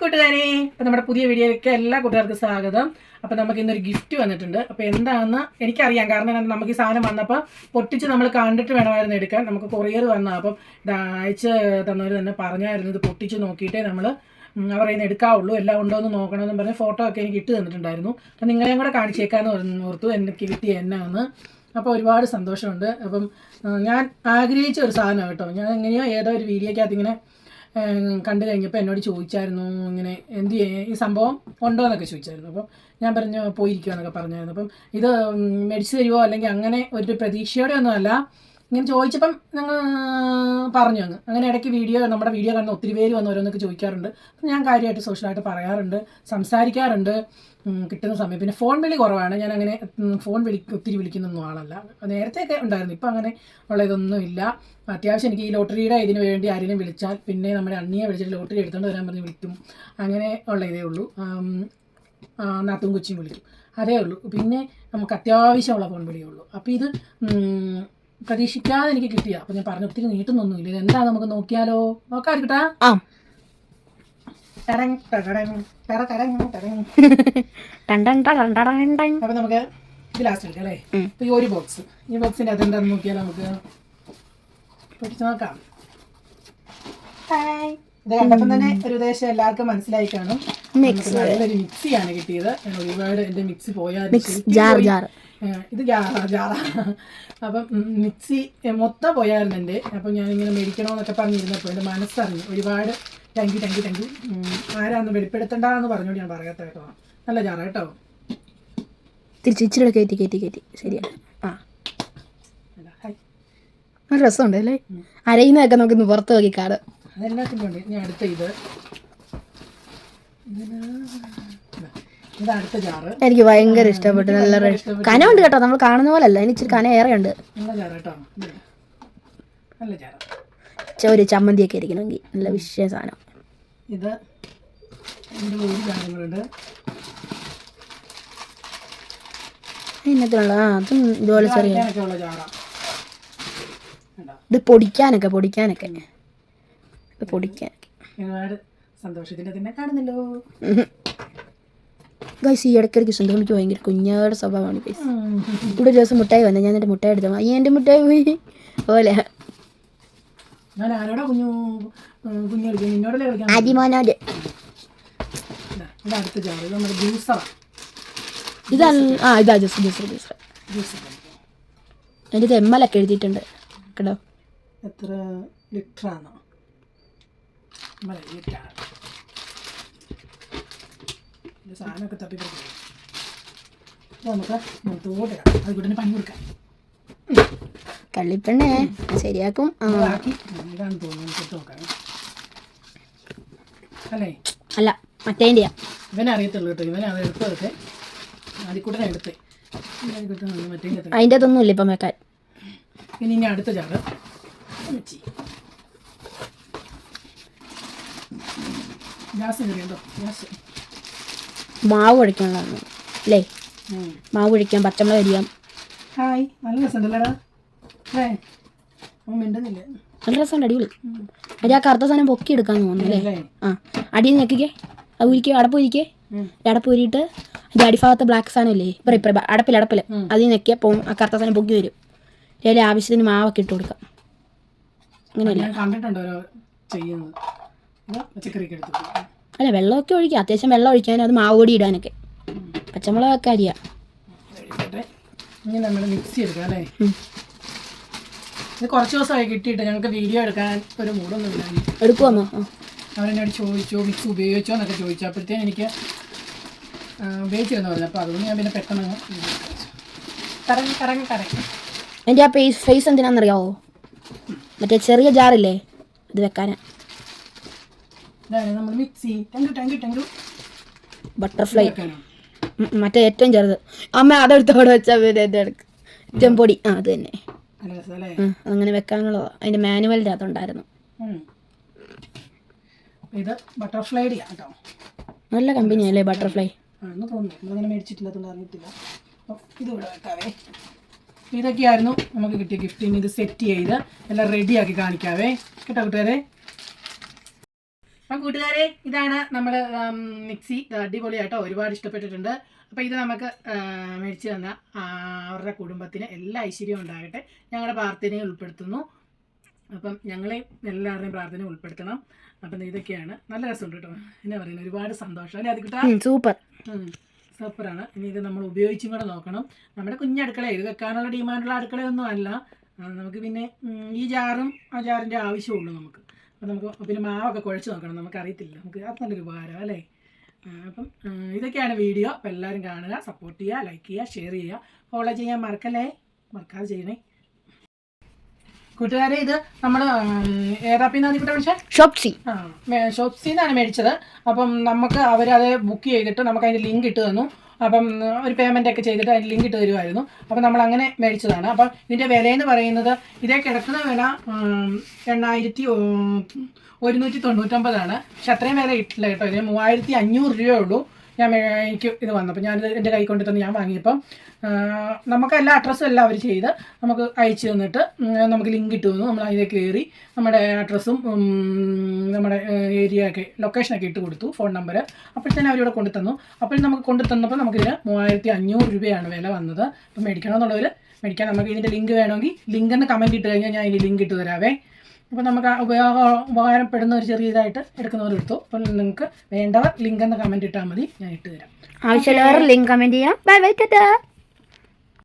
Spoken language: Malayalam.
കൂട്ടുകാരെ. അപ്പൊ നമ്മുടെ പുതിയ വീഡിയോയിലേക്ക് എല്ലാ കൂട്ടുകാർക്കും സ്വാഗതം. അപ്പൊ നമുക്ക് ഇന്നൊരു ഗിഫ്റ്റ് വന്നിട്ടുണ്ട്. അപ്പൊ എന്താണെന്ന് എനിക്കറിയാം. കാരണം നമുക്ക് ഈ സാധനം വന്നപ്പോൾ പൊട്ടിച്ച് നമ്മൾ കണ്ടിട്ട് വേണമായിരുന്നു എടുക്കാൻ. നമുക്ക് കൊറിയർ വന്ന അപ്പം ഇത് അയച്ച് തന്നവർ തന്നെ പറഞ്ഞായിരുന്നു. ഇത് പൊട്ടിച്ച് നോക്കിയിട്ടേ നമ്മൾ അവർ ഇന്ന് എടുക്കാവുള്ളൂ. എല്ലാം ഉണ്ടോ എന്ന് നോക്കണമെന്ന് പറഞ്ഞ് ഫോട്ടോ ഒക്കെ എനിക്ക് ഇട്ട് തന്നിട്ടുണ്ടായിരുന്നു. അപ്പം നിങ്ങളെയും കൂടെ കാണിച്ചേക്കാന്ന് പറഞ്ഞു ഓർത്തു. എനിക്ക് കിട്ടിയ എന്നാന്ന്. അപ്പോൾ ഒരുപാട് സന്തോഷമുണ്ട്. അപ്പം ഞാൻ ആഗ്രഹിച്ച ഒരു സാധനം കേട്ടോ. ഞാൻ എങ്ങനെയോ ഏതോ ഒരു വീഡിയോക്കകത്ത് ഇങ്ങനെ കണ്ടു കഴിഞ്ഞപ്പോൾ എന്നോട് ചോദിച്ചായിരുന്നു ഇങ്ങനെ എന്ത് ഈ സംഭവം ഉണ്ടോ എന്നൊക്കെ ചോദിച്ചായിരുന്നു. അപ്പം ഞാൻ പറഞ്ഞു പോയിരിക്കുക എന്നൊക്കെ പറഞ്ഞായിരുന്നു. അപ്പം ഇത് മേടിച്ച് തരുമോ അല്ലെങ്കിൽ അങ്ങനെ ഒരു പ്രതീക്ഷയോടെ ഒന്നുമല്ല. ഇങ്ങനെ ചോദിച്ചപ്പം ഞങ്ങൾ പറഞ്ഞു തന്നു അങ്ങനെ ഇടയ്ക്ക് വീഡിയോ നമ്മുടെ വീഡിയോ കാണുന്ന ഒത്തിരി പേര് വന്ന് ഓരോന്നൊക്കെ ചോദിക്കാറുണ്ട് ഞാൻ കാര്യമായിട്ട് സോഷ്യലായിട്ട് പറയാറുണ്ട് സംസാരിക്കാറുണ്ട് കിട്ടുന്ന സമയം. പിന്നെ ഫോൺ വിളി കുറവാണ്. ഞാൻ അങ്ങനെ ഫോൺ വിളി ഒത്തിരി വിളിക്കുന്നൊന്നും ആളല്ല. നേരത്തെയൊക്കെ ഉണ്ടായിരുന്നു. ഇപ്പം അങ്ങനെ ഉള്ള ഇതൊന്നും ഇല്ല. അത്യാവശ്യം എനിക്ക് ഈ ലോട്ടറിയുടെ ഇതിന് വേണ്ടി ആരെങ്കിലും വിളിച്ചാൽ പിന്നെ നമ്മുടെ അണ്ണിയെ വിളിച്ചിട്ട് ലോട്ടറി എടുത്തുകൊണ്ട് വരാൻ പറഞ്ഞ് വിളിക്കും. അങ്ങനെ ഉള്ള ഇതേ ഉള്ളൂ. നാത്തും കൊച്ചിയും വിളിക്കും. അതേ ഉള്ളൂ. പിന്നെ നമുക്ക് അത്യാവശ്യമുള്ള ഫോൺ വിളിയേ ഉള്ളൂ. അപ്പോൾ ഇത് പ്രതീക്ഷിക്കാതെ എനിക്ക് കിട്ടിയ. അപ്പൊ ഞാൻ പറഞ്ഞു ഒത്തിരി നീട്ടുന്നൊന്നുമില്ല. ഇത് എന്താ നമുക്ക് നോക്കിയാലോ? നോക്കാതിരിക്കട്ടാ. അപ്പൊ നമുക്ക് ഇത് ലാസ്റ്റ് എടുക്കാം അല്ലേ ഉം. അപ്പോൾ ഈ ഒരു ബോക്സ് ഈ ബോക്സിന്റെ അതെന്താണെന്ന് നോക്കിയാൽ നമുക്ക് പഠിച്ചു നോക്കാം ഇത് കണ്ടപ്പോൾ തന്നെ ഒരു ഉദ്ദേശം എല്ലാവർക്കും മനസ്സിലായി കാണും നല്ലൊരു മിക്സിയാണ് കിട്ടിയത് ഞാൻ ഒരുപാട് എന്റെ മിക്സി പോയാൽ ഇത് ജാറ ജാറാ അപ്പം മിക്സി മൊത്തം പോയായിരുന്നു എന്റെ. അപ്പം ഞാനിങ്ങനെ മേടിക്കണമെന്നൊക്കെ പറഞ്ഞിരുന്നപ്പോൾ എന്റെ മനസ്സറിഞ്ഞു. ഒരുപാട് thank you thank you thank you ആരാന്ന് വെളിപ്പെടുത്തണ്ടെന്ന് പറഞ്ഞുകൊണ്ട് ഞാൻ പറയാത്ത കേട്ടോ. നല്ല ജാറ കേട്ടോ. തിരിച്ച് ഇച്ചിരി കയറ്റി കയറ്റി കയറ്റി. ശരിയാ. ആ. ഒരു ഹായ് നല്ല രസമുണ്ട് അല്ലേ? അരയുന്നതൊക്കെ നമുക്കിന്ന് പുറത്ത് നോക്കി കാട് അതെല്ലാത്തിനും ഉണ്ട് ഞാൻ അടുത്ത ഇത് ഇതിന് ഇതാ, ഇത് അടുത്ത ജാറ് എനിക്ക് ഭയങ്കര ഇഷ്ടപ്പെട്ടു. നല്ല കന കനമുണ്ട് കേട്ടോ. നമ്മൾ കാണുന്ന പോലെ അല്ല ഇച്ചിരി കന ഏറെ ഉണ്ട് ഒരു ചമ്മന്തിയൊക്കെ ഇരിക്കണമെങ്കിൽ. നല്ല വിഷയ സാധനം. ഇത് ഇന്നത്തിനുള്ള ആ അതും ഇതുപോലെ ചെറിയ? ഇത് പൊടിക്കാനൊക്കെ പൊടിക്കാനൊക്കെ. പൊടിക്കാൻ സന്തോഷത്തിന്റെ തന്നെ കാണുന്നല്ലോ ഗൈസ് ഈ ഇടയ്ക്കിടയ്ക്ക് സുന്ദരമിക്ക് ഭയങ്കര കുഞ്ഞാടെ സ്വഭാവമാണ് ഗൈസ് ഇവിടെ ഒരു ദിവസം മുട്ടായി വന്നത് ഞാൻ എന്റെ മുട്ടായി എടുത്തു അയ്യ എന്റെ മുട്ടായി പോയി. പോലെ അരിമോനോട് ഇതാ, അടുത്ത ജാറ് ഇത് നമ്മുടെ ജ്യൂസറാ. ഇതല്ല ആ ഇതാ ജ്യൂസ് ജ്യൂസ് ജ്യൂസ്. ജ്യൂസർ എന്റെ എം എൽ ഒക്കെ എഴുതിയിട്ടുണ്ട്. കേട്ടോ. എത്ര ലിറ്ററാണോ ലിറ്ററാണ് ഇത് സാധനമൊക്കെ തപ്പി കൊടുക്കും നമുക്ക് മുഖത്തോട്ട് അത് ഇവിടെ പണി കൊടുക്കാം. കള്ളിപ്പെണ്ണേ ശരിയാക്കും. ബാക്കി ഇതാണ് തോന്നുന്നു. നോക്കാം. അല്ലേ? അല്ല മറ്റേ ഇവനെ അറിയത്തുള്ളൂ കേട്ടോ. ഇവനെ അത് എടുത്തതൊക്കെ അതിക്കൂട്ടനെ എടുത്തേ. അതിന്റെ അതൊന്നും ഇല്ല ഇപ്പം വെക്കാൻ. പിന്നെ ഇനി അടുത്ത ചാറ്. ഗ്യാസ് കയറിയുണ്ടോ ഗ്യാസ്. മാവ് കുഴിക്കാനുള്ളതാണ് അല്ലേ? മാവ് കുഴിക്കാം പച്ചമുളക് അരിയാം. ഹായ് നല്ല രസമുണ്ടല്ലേടാ? മിണ്ടുന്നില്ല. നല്ല രസമുണ്ട് അടിപൊളി. അരി ആ കറുത്ത സാധനം പൊക്കി എടുക്കാൻ തോന്നുന്നു അല്ലേ? ആ അടിയിൽ ഞെക്കിക്കേ. അത് ഉരിക്കേ അടപ്പ് ഉരിക്കേ. അടപ്പ് ഉരിയിട്ട് അതിന്റെ അടിഭാഗത്ത് ബ്ലാക്ക് സാധനം അല്ലേ ഇപ്പം ഇപ്പം അടപ്പിൽ അടപ്പിൽ. അതിൽ ഞെക്കിയാൽ പോകും ആ കറുത്ത സാധനം പൊക്കി വരും. അതിൽ ആവശ്യത്തിന് മാവൊക്കെ ഇട്ട് കൊടുക്കാം. അങ്ങനെയല്ലേ? കണ്ടിട്ടുണ്ടോ ചെയ്യുന്നത്. പച്ചക്കറിയൊക്കെ എടുത്തു അല്ല വെള്ളമൊക്കെ ഒഴിക്കുക അത്യാവശ്യം വെള്ളം ഒഴിക്കാനും അത് മാവ് പൊടി ഇടാനൊക്കെ. പച്ചമുളകൊക്കെ വെക്കാരിയ ഇനി നമ്മൾ മിക്സി എടുക്കാം അല്ലേ? ഉം. ഇത് കുറച്ച് ദിവസമായി കിട്ടിയിട്ട് ഞങ്ങൾക്ക് വീഡിയോ എടുക്കാൻ ഒരു മൂടൊന്നും ഇല്ലായിരുന്നു അവരെന്നോട് ചോദിച്ചു മിക്സ് ഉപയോഗിച്ചോ? എന്നൊക്കെ ചോദിച്ചു. അപ്പോഴത്തേന് എനിക്ക് ആ, ഉപയോഗിച്ചു എന്ന് പറഞ്ഞു അപ്പോൾ അതുകൊണ്ട് ഞാൻ പിന്നെ പെട്ടെന്ന്. കറങ്ങി കറങ്ങി കറങ്ങി. എന്റെ ആ ഫേസ് ഫേസ് എന്തിനാണെന്നറിയാവോ? മറ്റേ ചെറിയ ജാറില്ലേ ഇത് വെക്കാനാ. ഇതാണ് നമ്മൾ മിക്സി. ടെങ്കു ടെങ്കു ടെങ്കു ബട്ടർഫ്ലൈ മറ്റേ ഏറ്റവും ചെറുത്. അമ്മ അതെടുത്ത് അവിടെ വെച്ചാൽ പിന്നെ എന്റെ അടുക്ക് ചെമ്പൊടി ആ അത് തന്നെ. അങ്ങനെ വെക്കാനുള്ളതാ. അതിന്റെ മാനുവലിന്റെ അതുണ്ടായിരുന്നു. ഇത് ബട്ടർഫ്ലൈഡിയാ കേട്ടോ നല്ല കമ്പനിയല്ലേ ബട്ടർഫ്ലൈ ആണെന്ന് തോന്നുന്നു. മേടിച്ചിട്ടില്ലാത്തതുകൊണ്ട് അറിയത്തില്ല അപ്പം ഇത് ഇവിടെ വെക്കാവേ. അപ്പോൾ ഇതൊക്കെയായിരുന്നു നമുക്ക് കിട്ടിയ ഗിഫ്റ്റ് ഇനി ഇത് സെറ്റ് ചെയ്ത് എല്ലാം റെഡിയാക്കി കാണിക്കാവേ. കേട്ടോ കൂട്ടുകാരെ? അപ്പം കൂട്ടുകാരെ ഇതാണ് നമ്മൾ മിക്സി. അടിപൊളിയായിട്ടോ ഒരുപാട് ഇഷ്ടപ്പെട്ടിട്ടുണ്ട്. അപ്പോൾ ഇത് നമുക്ക് മേടിച്ച് തന്ന അവരുടെ കുടുംബത്തിന് എല്ലാ ഐശ്വര്യവും ഉണ്ടാകട്ടെ. ഞങ്ങളുടെ പ്രാർത്ഥനയെ ഉൾപ്പെടുത്തുന്നു. അപ്പം ഞങ്ങളെ എല്ലാവരുടെയും പ്രാർത്ഥന ഉൾപ്പെടുത്തണം. അപ്പം ഇതൊക്കെയാണ്. നല്ല രസമുണ്ട് കേട്ടോ. എന്നാ പറയുന്നത് ഒരുപാട് സന്തോഷം. അല്ലേ അതിക്കിട്ടാ? സൂപ്പർ. സൂപ്പറാണ്. ഇനി ഇത് നമ്മൾ ഉപയോഗിച്ചും കൂടെ നോക്കണം. നമ്മുടെ കുഞ്ഞടുക്കള ഇത് വെക്കാനുള്ള ഡിമാൻഡുള്ള അടുക്കളയൊന്നും അല്ല. നമുക്ക് പിന്നെ ഈ ജാറും ആ ജാറിന്റെ ആവശ്യമുള്ളൂ നമുക്ക്. അപ്പം നമുക്ക് പിന്നെ മാവൊക്കെ കുഴച്ച് നോക്കണം. നമുക്ക് നമുക്കറിയത്തില്ല. നമുക്ക് അത് നല്ലൊരു ഉപകാരം അല്ലേ? അപ്പം ഇതൊക്കെയാണ് വീഡിയോ. അപ്പം എല്ലാവരും കാണുക സപ്പോർട്ട് ചെയ്യുക ലൈക്ക് ചെയ്യുക ഷെയർ ചെയ്യുക. ഫോളോ ചെയ്യാൻ മറക്കല്ലേ? മറക്കാതെ ചെയ്യണേ. കൂട്ടുകാരെ ഇത് നമ്മൾ ഏതാപ്പിന്നാണ് ഇവിടെ വിളിച്ചത് ഷോപ്സി. ആ ഷോപ്സിന്നാണ് മേടിച്ചത്. അപ്പം നമുക്ക് അവരത് ബുക്ക് ചെയ്തിട്ട് നമുക്ക് അതിന്റെ ലിങ്ക് ഇട്ട് തന്നു. അപ്പം ഒരു പേയ്മെന്റ് ഒക്കെ ചെയ്തിട്ട് അതിന്റെ ലിങ്ക് ഇട്ട് തരുമായിരുന്നു അപ്പം നമ്മൾ അങ്ങനെ മേടിച്ചതാണ്. അപ്പം ഇതിന്റെ വിലയെന്ന് പറയുന്നത് ഇതേ കിടക്കുന്ന വില എണ്ണായിരത്തി ഒരുന്നൂറ്റി തൊണ്ണൂറ്റൊമ്പതാണ്. പക്ഷെ അത്രയും വില ഇട്ടില്ല കേട്ടോ. ഇതിന് മൂവായിരത്തി അഞ്ഞൂറ് രൂപയേ ഉള്ളൂ. ഞാൻ എനിക്ക് ഇത് വന്നപ്പോൾ ഞാനിത് എന്റെ കൈ കൊണ്ട് തന്നെ ഞാൻ വാങ്ങിയപ്പം നമുക്ക് എല്ലാ അഡ്രസ്സും എല്ലാം അവർ ചെയ്ത് നമുക്ക് അയച്ചു തന്നിട്ട് നമുക്ക് ലിങ്ക് ഇട്ട് തന്നു. നമ്മൾ അതിനെ കയറി നമ്മുടെ അഡ്രസ്സും നമ്മുടെ ഏരിയ ഒക്കെ ലൊക്കേഷനൊക്കെ ഇട്ട് കൊടുത്തു ഫോൺ നമ്പർ അപ്പോഴത്തേനും അവരിവിടെ കൊണ്ടു തന്നു. അപ്പോൾ നമുക്ക് കൊണ്ടു തന്നപ്പോൾ നമുക്കിതിന് മൂവായിരത്തി അഞ്ഞൂറ് രൂപയാണ് വില വന്നത്. അപ്പം മേടിക്കണമെന്നുള്ളവർ മേടിക്കാൻ നമുക്ക് ഇതിന്റെ ലിങ്ക് വേണമെങ്കിൽ ലിങ്ക് എന്ന് കമന്റ് ഇട്ട് കഴിഞ്ഞാൽ ഞാൻ ഇതിന്റെ ലിങ്ക് ഇട്ട് തരാവേ. അപ്പോൾ നമുക്ക് ഉപയോഗ ഉപകാരപ്പെടുന്ന ഒരു ചെറിയ ഇതായിട്ട് എടുക്കുന്നവർ എടുത്തു. അപ്പോൾ നിങ്ങൾക്ക് വേണ്ടവർ ലിങ്ക് എന്ന് കമന്റ് ഇട്ടാൽ മതി. ഞാൻ ഇട്ട് തരാം. ആവശ്യമുള്ളവർ ലിങ്ക് കമന്റ് ചെയ്യാം. Bye bye tata